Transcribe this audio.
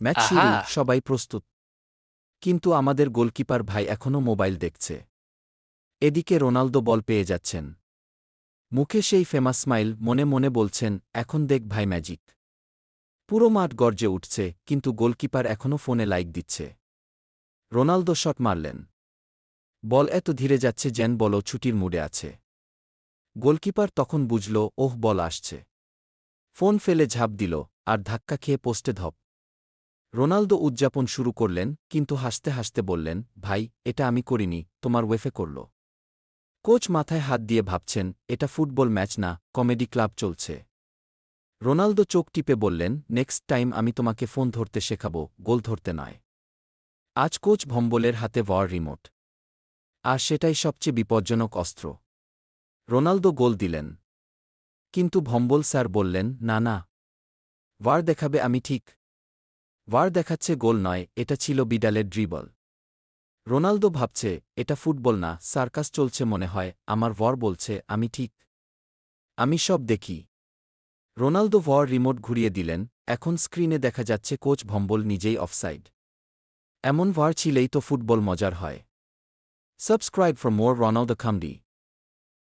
Match! শুরু সবাই প্রস্তুত। কিন্তু আমাদের গোলকিপার ভাই এখনও মোবাইল দেখছে। এদিকে রোনালদো বল পেয়ে যাচ্ছেন। মুখে সেই ফেমাস স্মাইল মনে মনে বলছেন এখন দেখ ভাই ম্যাজিক। পুরো মাঠ গর্জে উঠছে কিন্তু গোলকিপার এখনও ফোনে লাইক দিচ্ছে। রোনালদো শট মারলেন। বল এত ধীরে যাচ্ছে যেন বলও ছুটির মুডে আছে। গোলকিপার তখন বুঝল ওহ বল আসছে। ফোন ফেলে ঝাঁপ দিল আর ধাক্কা খেয়ে পোস্টে ধপ। রোনালদো উদযাপন শুরু করলেন, কিন্তু হাসতে হাসতে বললেন, ভাই, এটা আমি করিনি, তোমার ওয়েফে করল। কোচ মাথায় হাত দিয়ে ভাবছেন, এটা ফুটবল ম্যাচ না, কমেডি ক্লাব চলছে। রোনালদো চোখ টিপে বললেন, নেক্সট টাইম আমি তোমাকে ফোন ধরতে শেখাব, গোল ধরতে নয়। আজ কোচ ভম্বলের হাতে ওয়ার রিমোট। আর সেটাই সবচেয়ে বিপজ্জনক অস্ত্র। রোনালদো গোল দিলেন। কিন্তু ভম্বল স্যার বললেন, না না। ওয়ার দেখাবে আমি ঠিক ওয়ার দেখাচ্ছে গোল নয়, এটা ছিল বিডালের ড্রিবল রোনালদো ভাবছে, এটা ফুটবল না, সার্কাস চলছে মনে হয়, আমার ওয়ার বলছে, আমি ঠিক। আমি সব দেখি। রোনালদো ওয়ার রিমোট ঘুরিয়ে দিলেন, এখন স্ক্রিনে দেখা যাচ্ছে কোচ ভম্বল নিজেই অফসাইড এমন ওয়ার ছিলেই তো ফুটবল মজার হয়। Subscribe for more রনালদো খামডি